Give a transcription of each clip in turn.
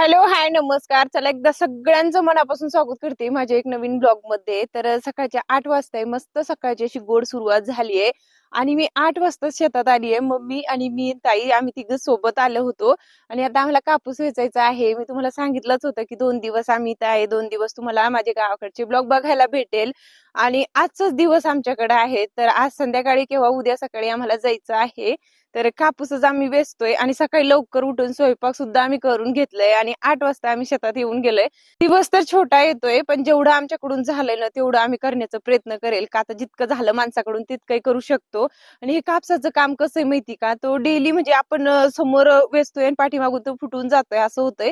Hello hi नमस्कार. चला एकदा सगळ्यांचं मनापासून स्वागत करते माझ्या एक नवीन ब्लॉगमध्ये तर सकाळच्या आठ वाजता मस्त सकाळची अशी गोड सुरुवात झालीये. आणि मी आठ वाजता शेतात आलीये. मम्मी आणि मी ताई आम्ही तिघ सोबत आलो होतो. आणि आता आम्हाला कापूस वेचायचा आहे. मी तुम्हाला सांगितलंच होतं की दोन दिवस आम्ही इथं आहे. दोन दिवस तुम्हाला माझ्या गावाकडचे ब्लॉग बघायला भेटेल. आणि आजचाच दिवस आमच्याकडे आहे. तर आज संध्याकाळी किंवा उद्या सकाळी आम्हाला जायचं आहे. तर कापूसच आम्ही वेचतोय आणि सकाळी लवकर उठून स्वयंपाक सुद्धा आम्ही करून घेतलंय आणि आठ वाजता आम्ही शेतात येऊन गेलोय. दिवस तर छोटा येतोय पण जेवढं आमच्याकडून झालंय ना तेवढं आम्ही करण्याचा प्रयत्न करेल. का आता जितकं झालं माणसाकडून तितकंही करू शकतो. आणि हे कापसाचं काम कसं आहे माहिती का? तो डेली म्हणजे आपण समोर वेचतोय आणि पाठीमागून तो फुटून जातोय असं होतंय.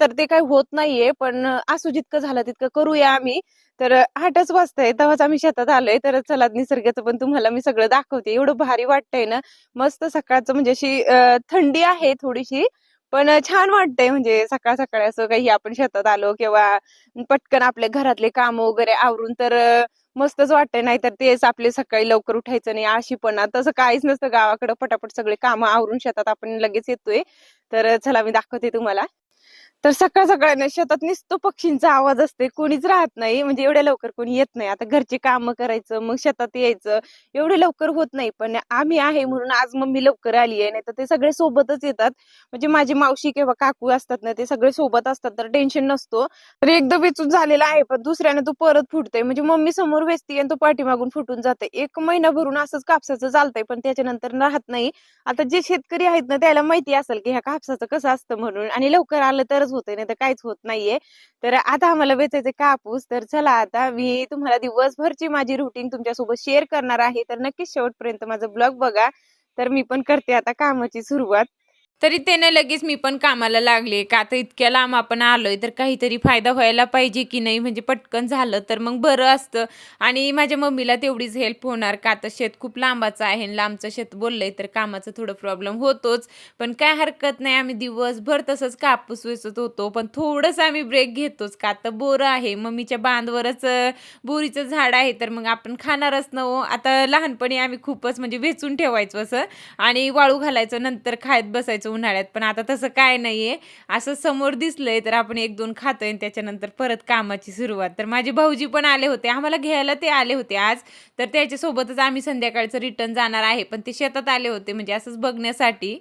तर ते काही होत नाहीये पण असू जितकं झालं तितकं करूया आम्ही. तर आठच वाजतंय तेव्हाच आम्ही शेतात आलोय. तर चला निसर्गाचं पण तुम्हाला मी सगळं दाखवते. एवढं भारी वाटतंय ना. मस्त सकाळचं म्हणजे अशी थंडी आहे थोडीशी पण छान वाटतंय म्हणजे सकाळ सकाळी असं काही आपण शेतात आलो किंवा पटकन आपल्या घरातले काम वगैरे आवरून तर मस्तच वाटतंय. नाहीतर तेच आपले सकाळी लवकर उठायचं नाही आळशीपणा तसं काहीच नसतं गावाकडे. पटापट सगळे कामं आवरून शेतात आपण लगेच येतोय. तर चला मी दाखवते तुम्हाला. तर सकाळ सकाळ ना शेतात नुसतं पक्षींचा आवाज असते कोणीच राहत नाही. म्हणजे एवढ्या लवकर कोणी येत नाही. आता घरची कामं करायचं मग शेतात यायचं. एवढे लवकर होत नाही. पण आम्ही आहे म्हणून आज मम्मी लवकर आली आहे. नाही तर ते सगळे सोबतच येतात. म्हणजे माझी मावशी किंवा काकू असतात ना ते सगळे सोबत असतात. तर टेन्शन नसतो. तर एकदा वेचून झालेला आहे. पण दुसऱ्याने तो परत फुटतोय. म्हणजे मम्मी समोर वेचते आणि तो पाठीमागून फुटून जाते एक महिना भरून असंच कापसाचं चालतंय. पण त्याच्यानंतर राहत नाही. आता जे शेतकरी आहेत ना त्याला माहिती असेल की ह्या कापसाचं कसं असतं म्हणून. आणि लवकर आलं तरच होतंय नाही तर काहीच होत नाहीये. तर आता आम्हाला वेचायचे कापूस. तर चला आता मी तुम्हाला दिवसभरची माझी रुटीन तुमच्यासोबत शेअर करणार आहे. तर नक्कीच शेवटपर्यंत माझा ब्लॉग बघा. तर मी पण करते आता कामाची सुरुवात. तरी त्यानं लगेच मी पण कामाला लागले. का आता इतक्या लांब आपण आलोय तर काहीतरी फायदा व्हायला पाहिजे की नाही? म्हणजे पटकन झालं तर मग बरं असतं. आणि माझ्या मम्मीला तेवढीच हेल्प होणार. का आता शेत खूप लांबाचं आहे आणि लांबचं शेत बोललंय तर कामाचा थोडं प्रॉब्लेम होतोच. पण काय हरकत नाही. आम्ही दिवसभर तसंच कापूस वेचत होतो. पण थोडंसं आम्ही ब्रेक घेतोच. का आता बोरं आहे. मम्मीच्या बांधवरच बोरीचं झाड आहे. तर मग आपण खाणारच नव हो. आता लहानपणी आम्ही खूपच म्हणजे वेचून ठेवायचो असं. आणि वाळू घालायचं नंतर खायत बसायचो. उन्हाळ्यात पण आता तसं काय नाहीये. असं समोर दिसलंय तर आपण एक दोन खातोय आणि त्याच्यानंतर परत कामाची सुरुवात. तर माझे भाऊजी पण आले होते. आम्हाला घ्यायला ते आले होते आज. तर त्याच्यासोबतच आम्ही संध्याकाळचं रिटर्न जाणार आहे. पण ते शेतात आले होते. म्हणजे असंच बघण्यासाठी.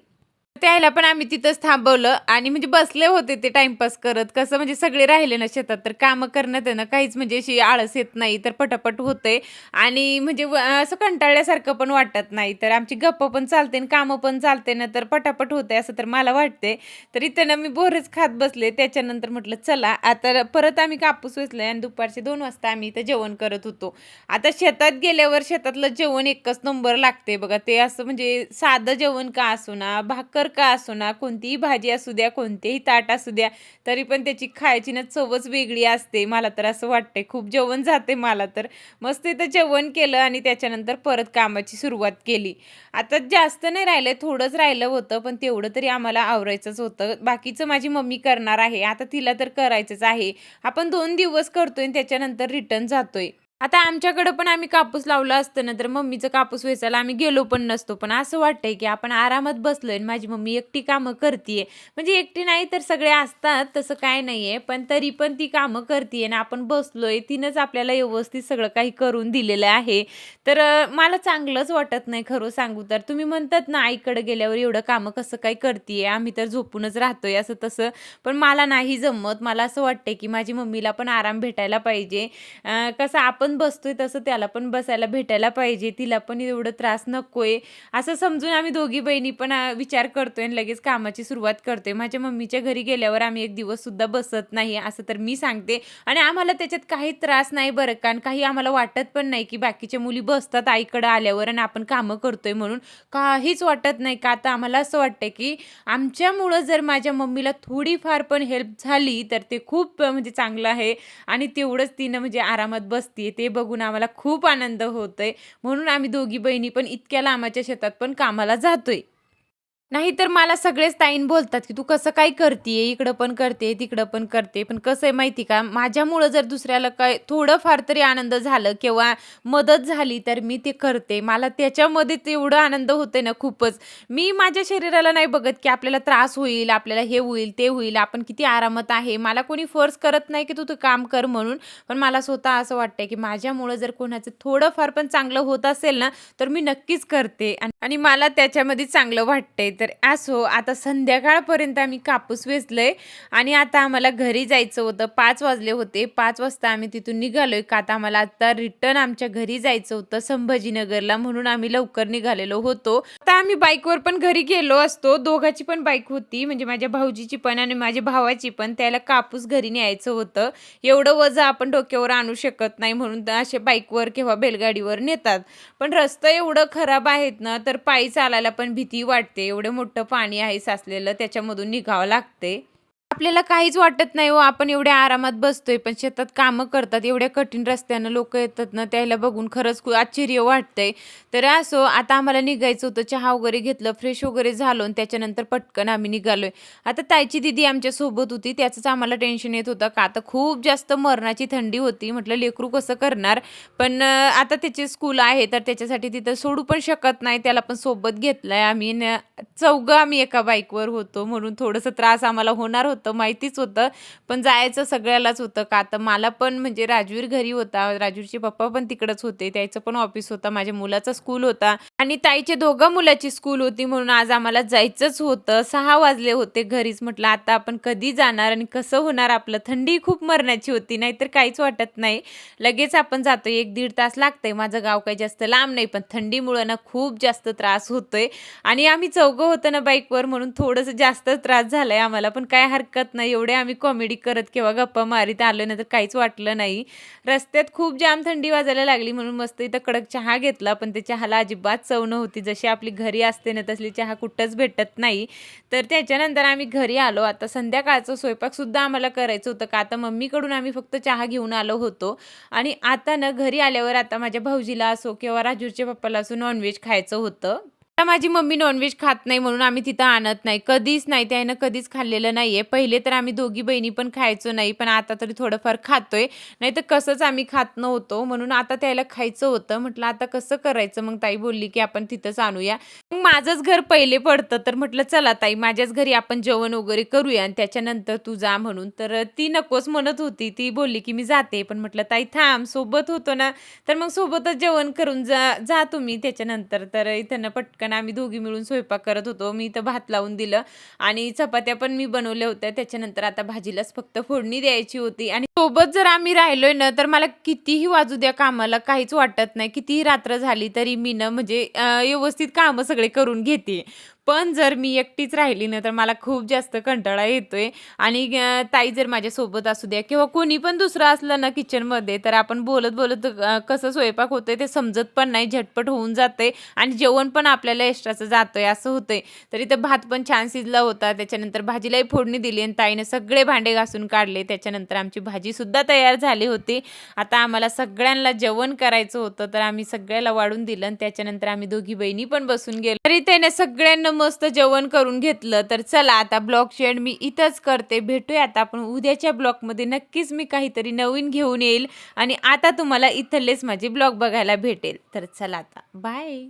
त्याला पण आम्ही तिथंच थांबवलं आणि म्हणजे बसले होते ते टाइमपास करत. कसं म्हणजे सगळे राहिले ना शेतात तर कामं करण्यात आहे ना काहीच म्हणजे अशी आळस येत नाही तर पटापट होते आणि म्हणजे व- असं कंटाळल्यासारखं पण वाटत नाही तर आमची गप्प पण चालते आणि कामं पण चालते ना तर पटापट होते असं तर मला वाटते तर इथं ना मी बोरच खात बसले त्याच्यानंतर म्हटलं चला आता परत आम्ही कापूस वेचले आणि दुपारचे दोन वाजता आम्ही इथं जेवण करत होतो. आता शेतात गेल्यावर शेतातलं जेवण एकच नंबर लागते बघा ते असं म्हणजे साधं जेवण का असू ना भाकर का असो ना कोणतीही भाजी असू द्या कोणतेही ताट असू द्या तरी पण त्याची खायची ना चवच वेगळी असते. मला तर असं वाटतंय. खूप जेवण जाते मला तर. मस्त इथं जेवण केलं आणि त्याच्यानंतर परत कामाची सुरुवात केली. आता जास्त नाही राहिलं थोडंच राहिलं होतं पण तेवढं तरी आम्हाला आवरायचंच होतं. बाकीचं माझी मम्मी करणार आहे. आता तिला तर करायचंच आहे. आपण दोन दिवस करतोय त्याच्यानंतर रिटर्न जातोय. आता आमच्याकडं पण आम्ही कापूस लावला असतं ना तर मम्मीचं कापूस वेचायला आम्ही गेलो पण नसतो. पण असं वाटतंय की आपण आरामात बसलोय आणि माझी मम्मी एकटी कामं करतीये. म्हणजे एकटी नाही तर सगळे असतात तसं काय नाहीये. पण तरी पण ती कामं करतीये ना आपण बसलोय तिनंच आपल्याला व्यवस्थित सगळं काही करून दिलेलं आहे. तर मला चांगलंच वाटत नाही खरं सांगू तर. तुम्ही म्हणतात ना आईकडे गेल्यावर एवढं कामं कसं काय करतीये? आम्ही तर झोपूनच राहतोय असं तसं. पण मला नाही जमत. मला असं वाटतंय की माझी मम्मीला पण आराम भेटायला पाहिजे. कसं आपण बसतोय तसं त्याला पण बसायला भेटायला पाहिजे तिला पण एवढं त्रास नकोय. असं समजून आम्ही दोघी बहिणी पण विचार करतोय आणि लगेच कामाची सुरुवात करतोय. माझ्या मम्मीच्या घरी गेल्यावर आम्ही एक दिवस सुद्धा बसत नाही असं तर मी सांगते. आणि आम्हाला त्याच्यात काही त्रास नाही बरं कारण काही आम्हाला वाटत पण नाही की बाकीच्या मुली बसतात आईकडं आल्यावर आणि आपण कामं करतोय म्हणून. काहीच वाटत नाही का? आता आम्हाला असं वाटतंय की आमच्यामुळं जर माझ्या मम्मीला थोडीफार पण हेल्प झाली तर ते खूप म्हणजे चांगलं आहे. आणि तेवढंच तिनं म्हणजे आरामात बसते ते बघून आम्हाला खूप आनंद होतोय. म्हणून आम्ही दोघी बहिणी पण इतक्या लांबाच्या शेतात पण कामाला जातोय. नाहीतर मला सगळेच ताईन बोलतात की तू कसं काय करते इकडं पण करते तिकडं पण करते पण कसं आहे माहिती का? माझ्यामुळं जर दुसऱ्याला काय थोडंफार तरी आनंद झालं किंवा मदत झाली तर मी ते करते. मला त्याच्यामध्ये तेवढं आनंद होते ना खूपच. मी माझ्या शरीराला नाही बघत की आपल्याला त्रास होईल आपल्याला हे होईल ते होईल. आपण किती आरामात आहे. मला कोणी फोर्स करत नाही की तू ते काम कर म्हणून. पण मला स्वतः असं वाटतंय की माझ्यामुळं जर कोणाचं थोडंफार पण चांगलं होत असेल ना तर मी नक्कीच करते. आणि- आणि मला त्याच्यामध्ये चांगलं वाटतंय. तर असो आता संध्याकाळपर्यंत आम्ही कापूस वेचलंय आणि आता आम्हाला घरी जायचं होतं. पाच वाजले होते. पाच वाजता आम्ही तिथून निघालोय. का आता आम्हाला आता रिटर्न आमच्या घरी जायचं होतं संभाजीनगरला म्हणून आम्ही लवकर निघालेलो होतो. आता आम्ही बाईकवर पण घरी गेलो असतो. दोघाची पण बाईक होती. म्हणजे माझ्या भाऊजीची पण आणि माझ्या भावाची पण. त्याला कापूस घरी न्यायचं होतं. एवढं वजन आपण डोक्यावर आणू शकत नाही म्हणून तर असे बाईकवर किंवा बैलगाडीवर नेतात. पण रस्ता एवढं खराब आहेत ना तर पायी चालायला पण भीती वाटते. एवढं मोठं पाणी आहे साचलेलं त्याच्यामधून निघावं लागते. आपल्याला काहीच वाटत नाही हो आपण एवढ्या आरामात बसतोय पण शेतात कामं करतात एवढ्या कठीण रस्त्यानं लोक येतात ना त्याला बघून खरंच खूप आश्चर्य वाटतंय. तर असो आता आम्हाला निघायचं होतं चहा वगैरे घेतलं फ्रेश वगैरे झालो आणि त्याच्यानंतर पटकन आम्ही निघालोय. आता ताईची दिदी आमच्यासोबत होती त्याचंच आम्हाला टेन्शन येत होतं. का आता खूप जास्त मरणाची थंडी होती म्हटलं लेकरू कसं करणार? पण आता त्याचे स्कूल आहे तर त्याच्यासाठी तिथं सोडू पण शकत नाही त्याला पण सोबत घेतलंय आम्ही. न चौघं आम्ही एका बाईकवर होतो म्हणून थोडंसं त्रास आम्हाला होणार होता. माहितीच होतं. पण जायचं सगळ्यालाच होतं का? तर मला पण म्हणजे राजवीर घरी होता राजवीरचे पप्पा पण तिकडंच होते त्याचं पण ऑफिस होता माझ्या मुलाचा स्कूल होता. आणि ताईचे दोघं मुलाची स्कूल होती म्हणून आज आम्हाला जायचंच होतं. सहा वाजले होते घरीच म्हटलं आता आपण कधी जाणार आणि कसं होणार आपलं? थंडी खूप मरण्याची होती नाहीतर काहीच वाटत नाही. लगेच आपण जातो एक दीड तास लागतंय. माझं गाव काही जास्त लांब नाही पण थंडीमुळं ना खूप जास्त त्रास होतोय. आणि आम्ही चौघं होतं ना बाईकवर म्हणून थोडंसं जास्त त्रास झालाय आम्हाला पण काय हरकत हरकत नाही एवढे आम्ही कॉमेडी करत किंवा गप्पा मारीत आलो ना तर काहीच वाटलं नाही. रस्त्यात खूप जाम थंडी वाजायला लागली म्हणून मस्त इथं कडक चहा घेतला पण त्या चहाला अजिबात चव नव्हती. जशी आपली घरी असते ना तसली चहा कुठंच भेटत नाही. तर त्याच्यानंतर आम्ही घरी आलो. आता संध्याकाळचं स्वयंपाकसुद्धा आम्हाला करायचं होतं का? आता मम्मीकडून आम्ही फक्त चहा घेऊन आलो होतो. आणि आता ना घरी आल्यावर आता माझ्या भाऊजीला असो किंवा राजूरच्या पप्पाला असो नॉनव्हेज खायचं होतं. आता माझी मम्मी नॉनव्हेज खात नाही म्हणून आम्ही तिथं आणत नाही. कधीच नाही त्यानं कधीच खाल्लेलं नाहीये. पहिले तर आम्ही दोघी बहिणी पण खायचो नाही पण आता तरी थोडंफार खातोय. नाही तर कसंच आम्ही खात नव्हतो. म्हणून आता त्याला खायचं होतं. म्हटलं आता कसं करायचं? मग ताई बोलली की आपण तिथंच आणूया. मग माझंच घर पहिले पडतं. तर म्हटलं चला ताई माझ्याच घरी आपण जेवण वगैरे करूया आणि त्याच्यानंतर तू जा म्हणून. तर ती नकोच म्हणत होती. ती बोलली की मी जाते. पण म्हटलं ताई थांब सोबत होतो ना. तर मग सोबतच जेवण करून जा जा तुम्ही त्याच्यानंतर. तर इथं पटकन पटकन आम्ही दोघी मिळून स्वयंपाक करत होतो. मी इथं भात लावून दिलं आणि चपात्या पण मी बनवल्या होत्या. त्याच्यानंतर आता भाजीलाच फक्त फोडणी द्यायची होती. आणि सोबत जर आम्ही राहिलोय ना तर मला कितीही वाजू द्या कामाला काहीच वाटत नाही. कितीही रात्र झाली तरी मी ना म्हणजे व्यवस्थित कामं सगळे करून घेते. पण जर मी एकटीच राहिली ना तर मला खूप जास्त कंटाळा येतोय. आणि ताई जर माझ्यासोबत असू द्या किंवा कोणी पण दुसरं असलं ना किचनमध्ये तर आपण बोलत बोलत कसं स्वयंपाक होतंय ते समजत पण नाही झटपट होऊन जाते आणि जेवण पण आपल्याला एक्स्ट्राचं जातंय असं होतंय. तर इथं भात पण छान शिजला होता त्याच्यानंतर भाजीलाही फोडणी दिली आणि ताईने सगळे भांडे घासून काढले. त्याच्यानंतर आमची भाजीसुद्धा तयार झाली होती. आता आम्हाला सगळ्यांना जेवण करायचं होतं तर आम्ही सगळ्याला वाढून दिलं आणि त्याच्यानंतर आम्ही दोघी बहिणी पण बसून गेलो. तरी त्याने सगळ्यांना मस्त जेवण करून घेतलं तर चला आता ब्लॉग शेअर मी इथंच करते. भेटूया आता आपण उद्याच्या ब्लॉगमध्ये. नक्कीच मी काहीतरी नवीन घेऊन येईल आणि आता तुम्हाला इथलेच माझे ब्लॉग बघायला भेटेल. तर चला आता. बाय.